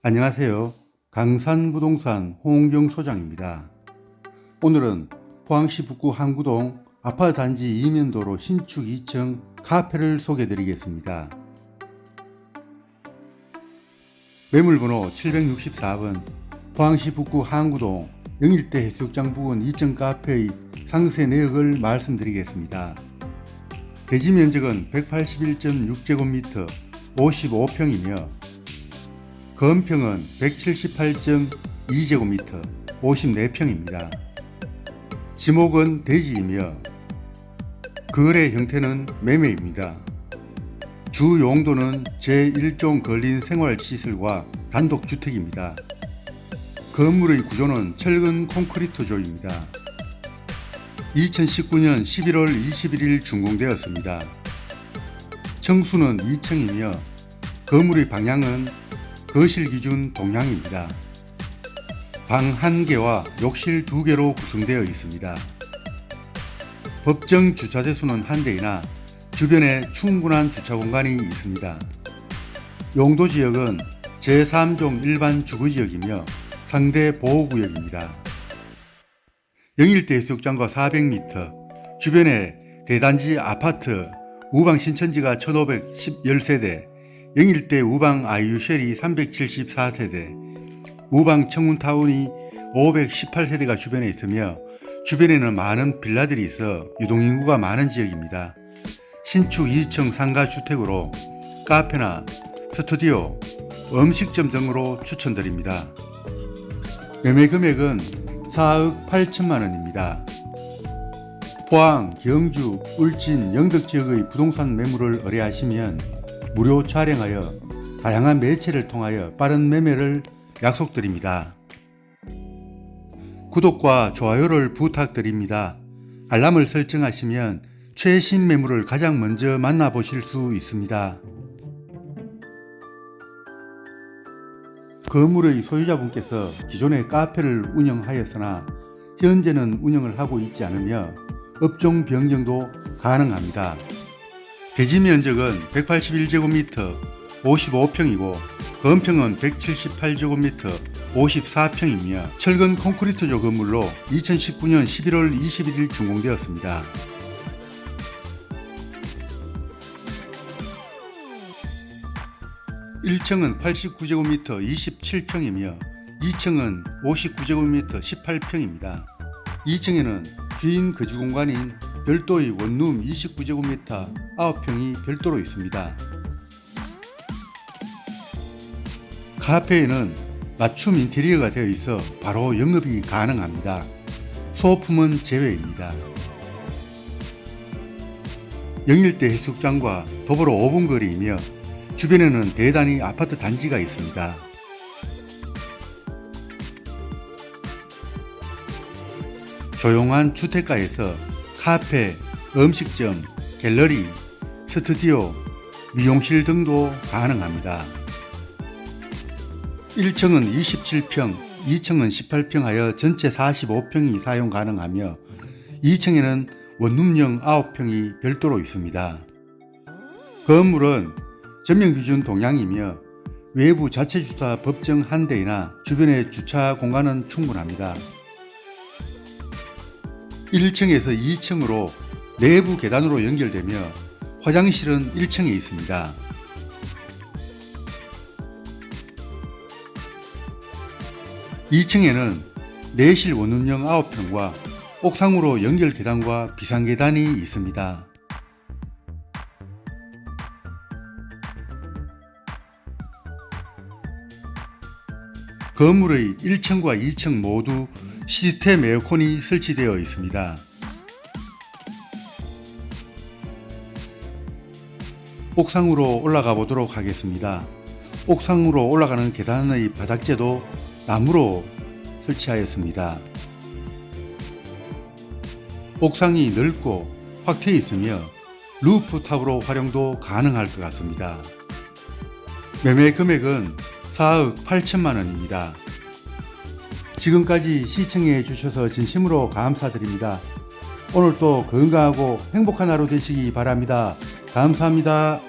안녕하세요. 강산부동산 홍경 소장입니다. 오늘은 포항시 북구 항구동 아파트 단지 이면도로 신축 2층 카페를 소개해 드리겠습니다. 매물번호 764번 포항시 북구 항구동 영일대 해수욕장 부근 2층 카페의 상세 내역을 말씀드리겠습니다. 대지 면적은 181.6제곱미터 55평이며 건평은 178.2제곱미터 54평입니다. 지목은 대지이며 거래 형태는 매매입니다. 주 용도는 제1종 걸린 생활시설과 단독주택입니다. 건물의 구조는 철근 콘크리트조입니다. 2019년 11월 21일 준공되었습니다. 층수는 2층이며 건물의 방향은 거실 기준 동향입니다. 방 1개와 욕실 2개로 구성되어 있습니다. 법정 주차대 수는 1대이나 주변에 충분한 주차 공간이 있습니다. 용도 지역은 제3종 일반 주거지역이며 상대 보호구역입니다. 영일대 해수욕장과 400m, 주변에 대단지 아파트, 우방 신천지가 1510세대, 영일대 우방 아이유쉘이 374세대, 우방 청운타운이 518세대가 주변에 있으며 주변에는 많은 빌라들이 있어 유동인구가 많은 지역입니다. 신축 2층 상가주택으로 카페나 스튜디오, 음식점 등으로 추천드립니다. 매매 금액은 4억 8천만 원입니다. 포항, 경주, 울진, 영덕 지역의 부동산 매물을 의뢰하시면 무료 촬영하여 다양한 매체를 통하여 빠른 매매를 약속드립니다. 구독과 좋아요를 부탁드립니다. 알람을 설정하시면 최신 매물을 가장 먼저 만나보실 수 있습니다. 건물의 소유자분께서 기존에 카페를 운영하였으나 현재는 운영을 하고 있지 않으며 업종 변경도 가능합니다. 대지 면적은 181제곱미터 55평이고 건평은 178제곱미터 54평이며 철근 콘크리트조 건물로 2019년 11월 21일 준공되었습니다. 일층은 89제곱미터 27평이며 2층은 59제곱미터 18평입니다. 2층에는 주인 거주 공간인 별도의 원룸 29제곱미터 9평이 별도로 있습니다. 카페에는 맞춤 인테리어가 되어 있어 바로 영업이 가능합니다. 소품은 제외입니다. 영일대 해수욕장과 도보로 5분 거리이며 주변에는 대단히 아파트 단지가 있습니다. 조용한 주택가에서 카페, 음식점, 갤러리, 스튜디오, 미용실 등도 가능합니다. 1층은 27평, 2층은 18평 하여 전체 45평이 사용 가능하며 2층에는 원룸형 9평이 별도로 있습니다. 건물은 전면 기준 동향이며 외부 자체 주차 법정 한 대이나 주변의 주차 공간은 충분합니다. 1층에서 2층으로 내부 계단으로 연결되며 화장실은 1층에 있습니다. 이층에는 내실 원룸형 9평과 옥상으로 연결 계단과 비상 계단이 있습니다. 건물의 1층과 2층 모두 시스템 에어컨이 설치되어 있습니다. 옥상으로 올라가 보도록 하겠습니다. 옥상으로 올라가는 계단의 바닥재도 나무로 설치하였습니다. 옥상이 넓고 확대 있으며 루프탑으로 활용도 가능할 것 같습니다. 매매 금액은 4억 8천만 원입니다. 지금까지 시청해 주셔서 진심으로 감사드립니다. 오늘도 건강하고 행복한 하루 되시기 바랍니다. 감사합니다.